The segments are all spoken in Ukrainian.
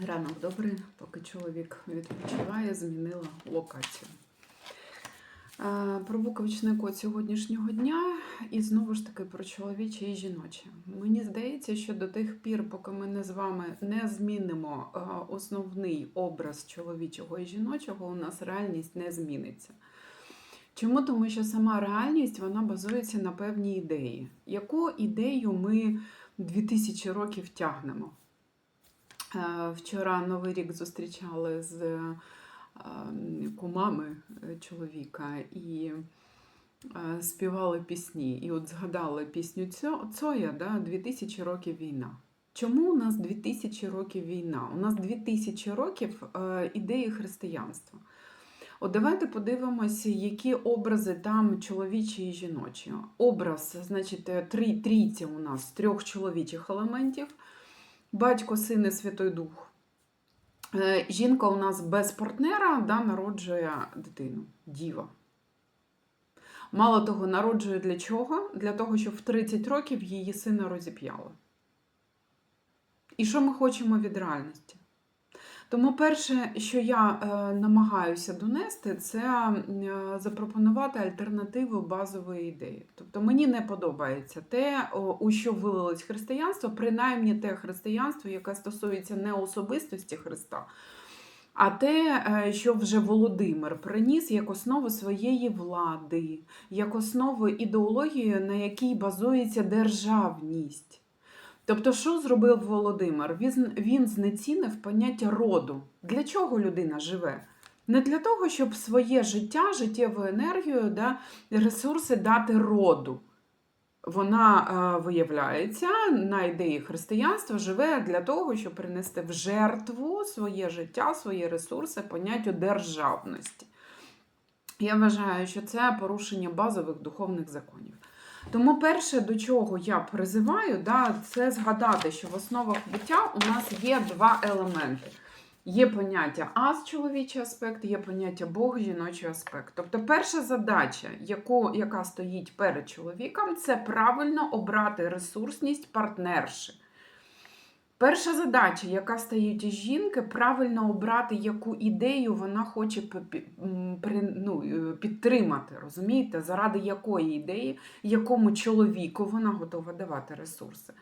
Ранок добрий, поки чоловік відпочиває, змінила локацію. Про буковичний код сьогоднішнього дня і знову ж таки про чоловіче і жіноче. Мені здається, що до тих пір, поки ми не з вами не змінимо основний образ чоловічого і жіночого, у нас реальність не зміниться. Чому? Тому що сама реальність вона базується на певній ідеї. Яку ідею ми 2000 років тягнемо? Е, Вчора Новий рік зустрічали з е, кумами е, чоловіка і співали пісні. І от згадали пісню Цоя, да, 2000 років війна. Чому у нас 2000 років війна? У нас 2000 років ідеї християнства. От давайте подивимося, які образи там чоловічі і жіночі. Образ, значить, три, трійця у нас трьох чоловічих елементів. Батько, син і Святой Дух. Е, Жінка у нас без партнера да, народжує дитину, діва. Мало того, народжує для чого? Для того, щоб в 30 років її сина розіп'яли. І що ми хочемо від реальності? Тому перше, що я е, намагаюся донести, це е, запропонувати альтернативу базової ідеї. Тобто мені не подобається те, у що вилилось християнство, принаймні те християнство, яке стосується не особистості Христа, а те, е, що вже Володимир приніс як основу своєї влади, як основу ідеології, на якій базується державність. Тобто, що зробив Володимир? Він, він знецінив поняття роду. Для чого людина живе? Не для того, щоб своє життя, життєву енергію, да, ресурси дати роду. Вона е, виявляється на ідеї християнства живе для того, щоб принести в жертву своє життя, свої ресурси, поняттю державності. Я вважаю, що це порушення базових духовних законів. Тому перше, до чого я призиваю, да, це згадати, що в основах буття у нас є два елементи. Є поняття ас чоловічий аспект, є поняття Бог жіночий аспект. Тобто, перша задача, яку, яка стоїть перед чоловіком, це правильно обрати ресурсність партнерши. Перша задача, яка стоїть у жінки, правильно обрати, яку ідею вона хоче ну, е, підтримати, розумієте, заради якої ідеї, якому чоловіку вона готова давати ресурси.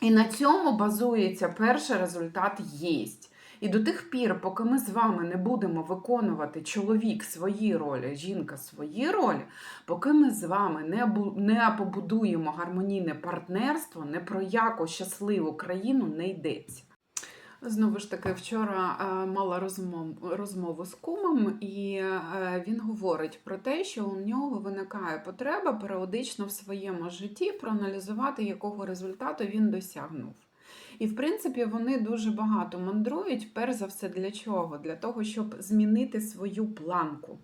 І на цьому базується перший результат єсть. І до тих пір, поки ми з вами не будемо виконувати чоловік свої ролі, жінка свої ролі, поки ми з вами не, бу- не побудуємо гармонійне партнерство, не про яку щасливу країну не йдеться. Знову ж таки, вчора е, мала розмову, розмову з кумом, і е, він говорить про те, що у нього виникає потреба періодично в своєму житті проаналізувати, якого результату він досягнув. І, в принципі, вони дуже багато мандрують, перш за все, для чого? Для того, щоб змінити свою планку.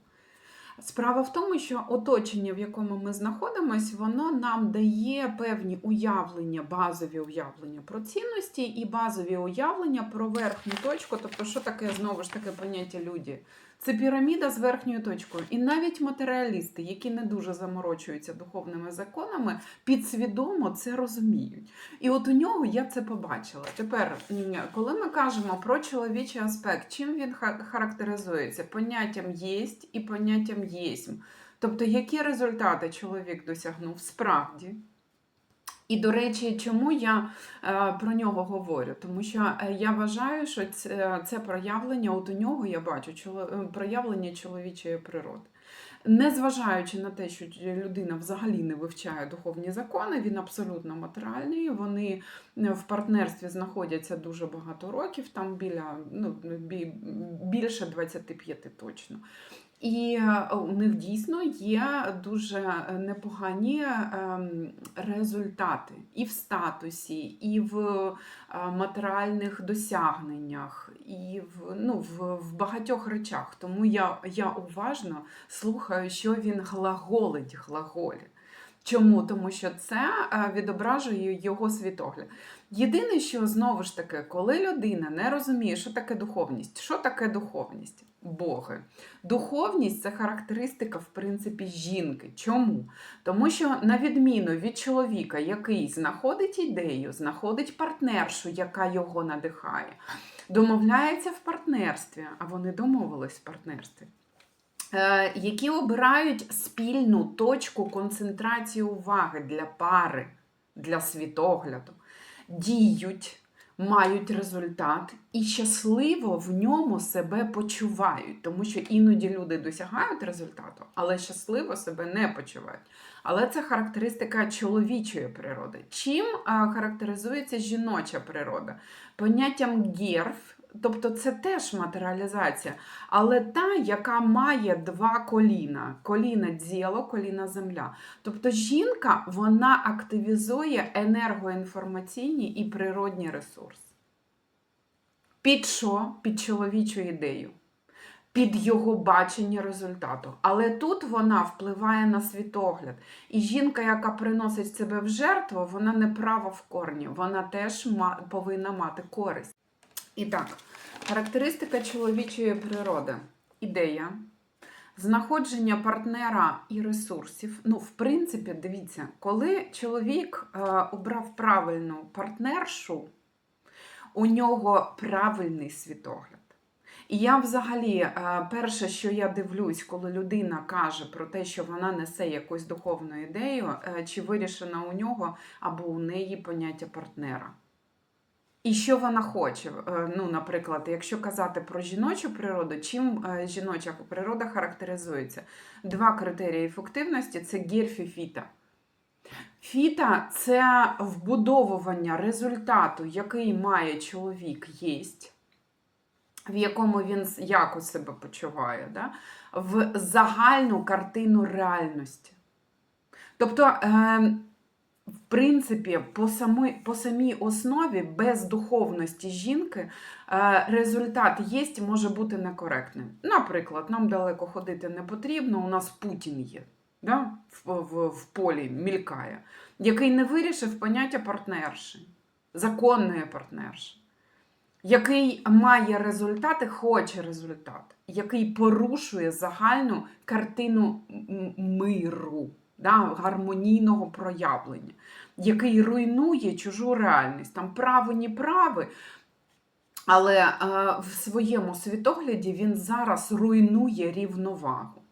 Справа в тому, що оточення, в якому ми знаходимося, воно нам дає певні уявлення, базові уявлення про цінності і базові уявлення про верхню точку. Тобто, що таке знову ж таки поняття люди? Це піраміда з верхньою точкою. І навіть матеріалісти, які не дуже заморочуються духовними законами, підсвідомо це розуміють. І от у нього я це побачила. Тепер, коли ми кажемо про чоловічий аспект, чим він характеризується? Поняттям єсть і поняттям єсмь. Тобто, які результати чоловік досягнув справді? І, до речі, чому я е, про нього говорю? Тому що е, я вважаю, що це, це проявлення, от у нього я бачу е, проявлення чоловічої природи. Незважаючи на те, що людина взагалі не вивчає духовні закони, він абсолютно матеріальний. Вони е, в партнерстві знаходяться дуже багато років, там біля ну, бі- більше 25 точно. І е, у них дійсно є дуже непогані ем, результати і в статусі, і в е, матеріальних досягненнях, і в, ну, в, в багатьох речах. Тому я, я уважно слухаю, що він глаголить глаголі. Чому? Тому що це е, відображує його світогляд. Єдине, що знову ж таки, коли людина не розуміє, що таке духовність, що таке духовність? Боги. Духовність це характеристика, в принципі, жінки. Чому? Тому що, на відміну від чоловіка, який знаходить ідею, знаходить партнершу, яка його надихає, домовляється в партнерстві, а вони домовились в партнерстві. е, Які обирають спільну точку концентрації уваги для пари, для світогляду, діють, мають результат і щасливо в ньому себе почувають, тому що іноді люди досягають результату, але щасливо себе не почувають. Але це характеристика чоловічої природи. Чим характеризується жіноча природа? Поняттям герф, тобто це теж матеріалізація, але та, яка має два коліна: коліна діло, коліна земля. Тобто жінка вона активізує енергоінформаційні і природні ресурси. Під що? Під чоловічу ідею, під його бачення результату. Але тут вона впливає на світогляд. І жінка, яка приносить себе в жертву, вона не права в корні, вона теж повинна мати користь. І так, характеристика чоловічої природи. Ідея, знаходження партнера і ресурсів. Ну, в принципі, дивіться, коли чоловік е, обрав правильну партнершу, у нього правильний світогляд. І я взагалі, е, перше, що я дивлюсь, коли людина каже про те, що вона несе якусь духовну ідею, е, чи вирішена у нього або у неї поняття партнера. І що вона хоче? Е, Ну, наприклад, якщо казати про жіночу природу, чим е, жіноча природа характеризується? Два критерії ефективності це гірф і фіта. Фіта це вбудовування результату, який має чоловік єсть, в якому він якось себе почуває, да? в загальну картину реальності. Тобто, е, в принципі, по самій, по самій основі без духовності жінки е, результат єсть може бути некоректним. Наприклад, нам далеко ходити не потрібно, у нас Путін є. Да? В, в, в полі мількає, який не вирішив поняття партнерші, законної партнерші, який має результати, хоче результат, який порушує загальну картину миру, да? гармонійного проявлення, який руйнує чужу реальність. Там право, ні прави, але е, в своєму світогляді він зараз руйнує рівновагу.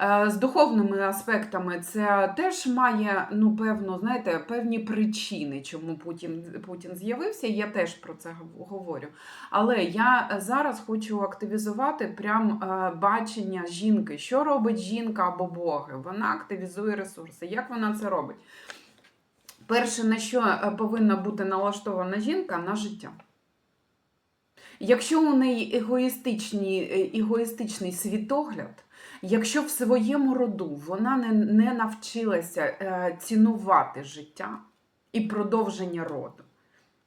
Е, З духовними аспектами це теж має ну, певно, знаєте, певні причини, чому Путін, Путін з'явився. Я теж про це говорю. Але я зараз хочу активізувати прям е, бачення жінки. Що робить жінка або боги? Вона активізує ресурси. Як вона це робить? Перше, на що е, повинна бути налаштована жінка на життя. Якщо у неї егоїстичні, е, егоїстичний світогляд, якщо в своєму роду вона не, не навчилася е, цінувати життя і продовження роду,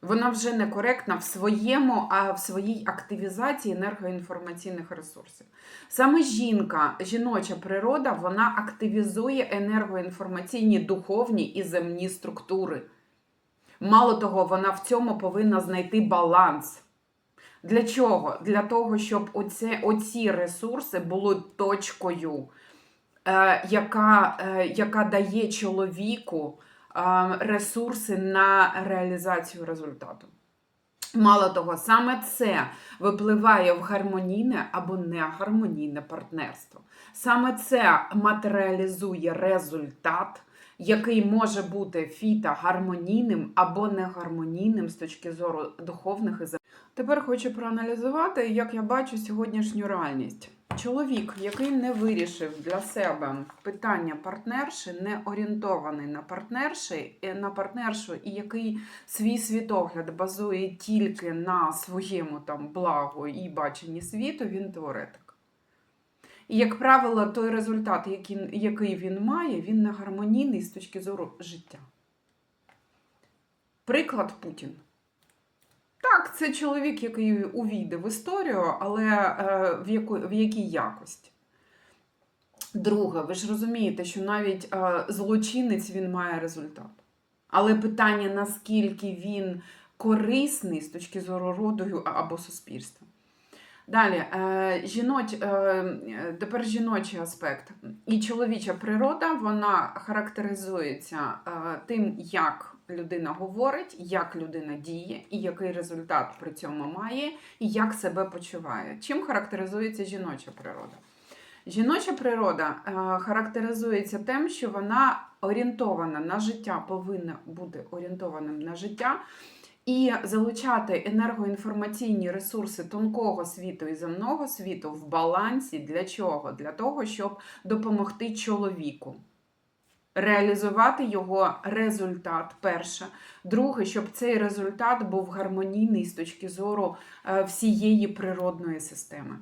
вона вже некоректна в своєму, а в своїй активізації енергоінформаційних ресурсів. Саме жінка, жіноча природа, вона активізує енергоінформаційні духовні і земні структури. Мало того, вона в цьому повинна знайти баланс. Для чого? Для того, щоб оце, оці ресурси були точкою, е, яка, е, яка дає чоловіку е, ресурси на реалізацію результату. Мало того, саме це випливає в гармонійне або негармонійне партнерство. Саме це матеріалізує результат, який може бути фіта гармонійним або негармонійним з точки зору духовних і Тепер хочу проаналізувати, як я бачу сьогоднішню реальність. Чоловік, який не вирішив для себе питання партнерші, не орієнтований на партнерші, е, на партнершу, і який свій світогляд базує тільки на своєму там благу і баченні світу, він теоретик. І, як правило, той результат, який, який він має, він не гармонійний з точки зору життя. Приклад Путін. Так, це чоловік, який увійде в історію, але е, в, яку, в якій якості? Друге, ви ж розумієте, що навіть е, злочинець він має результат. Але питання, наскільки він корисний з точки зору роду або суспільства. Далі, е, жіноч, тепер жіночий аспект. І чоловіча природа вона характеризується тим, як людина говорить, як людина діє, і який результат при цьому має, і як себе почуває. Чим характеризується жіноча природа? Жіноча природа е, характеризується тим, що вона орієнтована на життя, повинна бути орієнтованим на життя. І залучати енергоінформаційні ресурси тонкого світу і земного світу в балансі для чого? Для того, щоб допомогти чоловіку. Реалізувати його результат перше. Друге, щоб цей результат був гармонійний з точки зору е, всієї природної системи,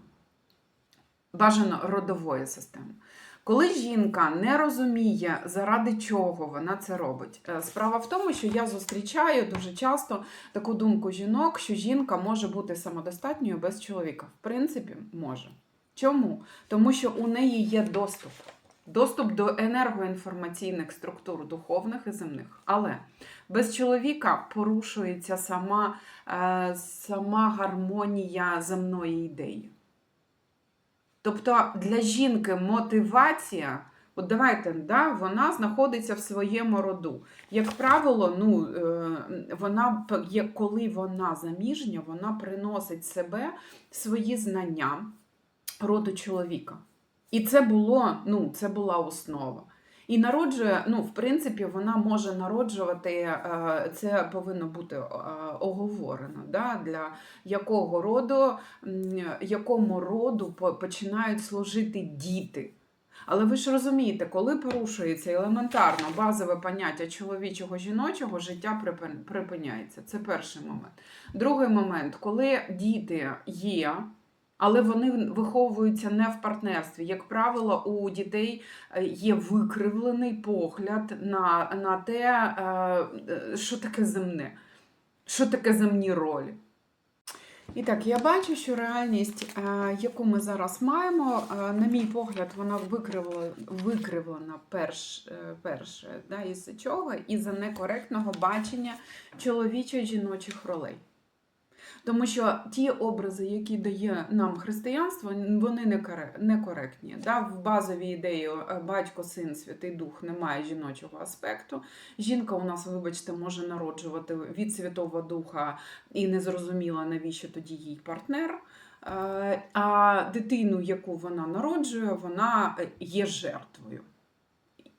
бажано родової системи. Коли жінка не розуміє, заради чого вона це робить, е, справа в тому, що я зустрічаю дуже часто таку думку жінок, що жінка може бути самодостатньою без чоловіка. В принципі, може. Чому? Тому що у неї є доступ. Доступ до енергоінформаційних структур духовних і земних. Але без чоловіка порушується сама, е, сама гармонія земної ідеї. Тобто для жінки мотивація, от давайте, да, вона знаходиться в своєму роду. Як правило, ну, е, вона, коли вона заміжня, вона приносить себе свої знання роду чоловіка. І це було, ну, це була основа. І народжує, ну, в принципі, вона може народжувати, е, це повинно бути е, оговорено, да, для якого роду, якому роду починають служити діти. Але ви ж розумієте, коли порушується елементарно базове поняття чоловічого жіночого, життя припин- припиняється. Це перший момент. Другий момент, коли діти є, але вони виховуються не в партнерстві. Як правило, у дітей е, є викривлений погляд на, на те, е, е, що таке земне, що таке земні ролі. І так, я бачу, що реальність, яку ми зараз маємо, на мій погляд, вона викривлена, викривлена перш, перше, да, із чого? Із-за некоректного бачення чоловічо жіночих ролей. Тому що ті образи, які дає нам християнство, вони не коре- некоректні. Да? В базовій ідеї е, батько, син, святий дух немає жіночого аспекту. Жінка у нас, вибачте, може народжувати від Святого Духа і не зрозуміла, навіщо тоді їй партнер. Е, А дитину, яку вона народжує, вона е, є жертвою.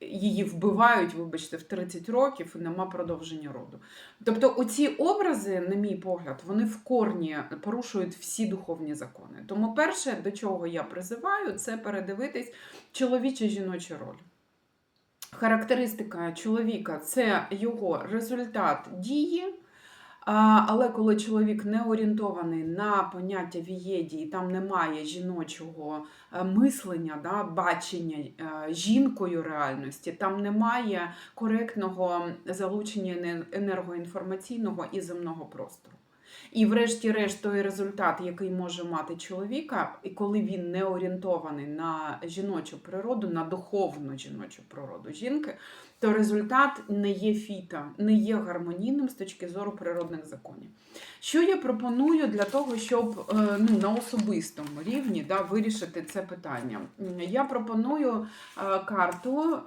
Її вбивають, вибачте, в 30 років і нема продовження роду. Тобто, оці образи, на мій погляд, вони в корні порушують всі духовні закони. Тому перше, до чого я призиваю, це передивитись чоловічі жіночі роль. Характеристика чоловіка це його результат дії. Але коли чоловік не орієнтований на поняття вієді, і там немає жіночого е, мислення, да, бачення е, жінкою реальності, там немає коректного залучення ене- енергоінформаційного і земного простору. І, врешті-решт, той результат, який може мати чоловіка, і коли він не орієнтований на жіночу природу, на духовну жіночу природу жінки, то результат не є фіта, не є гармонійним з точки зору природних законів. Що я пропоную для того, щоб е, ну, на особистому рівні да, вирішити це питання? Я пропоную е, карту.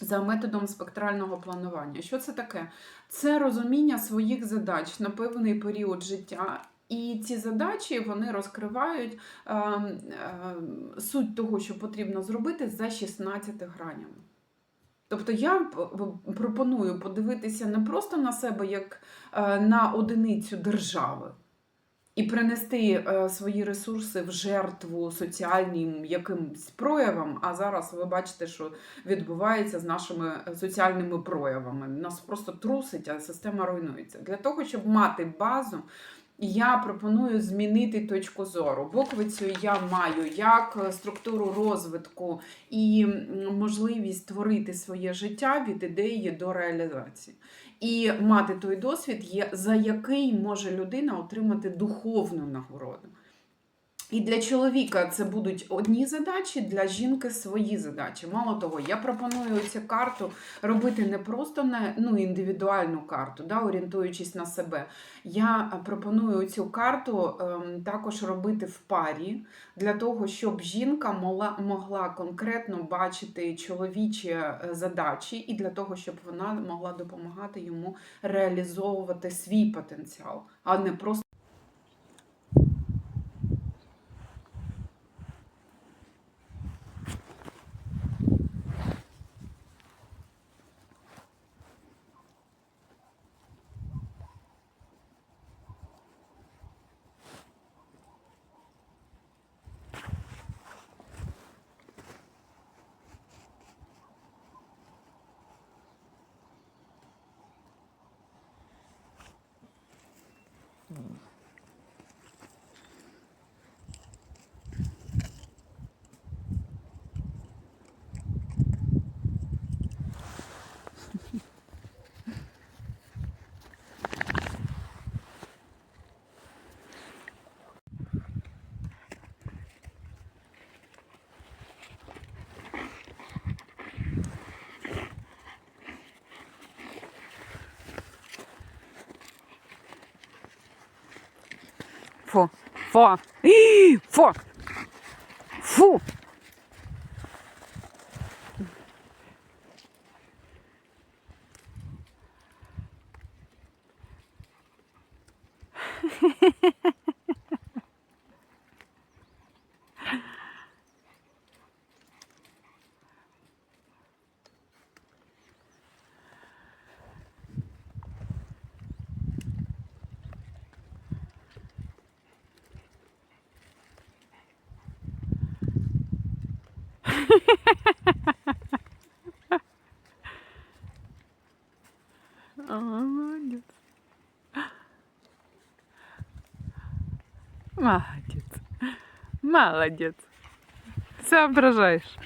За методом спектрального планування. Що це таке? Це розуміння своїх задач на певний період життя. І ці задачі вони розкривають е, е, суть того, що потрібно зробити за 16 гранями. Тобто я пропоную подивитися не просто на себе як е, на одиницю держави і принести е, свої ресурси в жертву соціальним якимсь проявам. А зараз ви бачите, що відбувається з нашими е, соціальними проявами. Нас просто трусить, а система руйнується. Для того, щоб мати базу. Я пропоную змінити точку зору. Буквицю я маю як структуру розвитку і можливість творити своє життя від ідеї до реалізації. І мати той досвід, за який може людина отримати духовну нагороду. І для чоловіка це будуть одні задачі, для жінки свої задачі. Мало того, я пропоную цю карту робити не просто на ну, індивідуальну карту, да, орієнтуючись на себе. Я пропоную цю карту ем, також робити в парі, для того, щоб жінка могла, могла конкретно бачити чоловічі е, задачі, і для того, щоб вона могла допомагати йому реалізовувати свій потенціал, а не просто. Фу. Фу. Фу. Фу. Молодец. Молодец. Молодец. Соображаешь.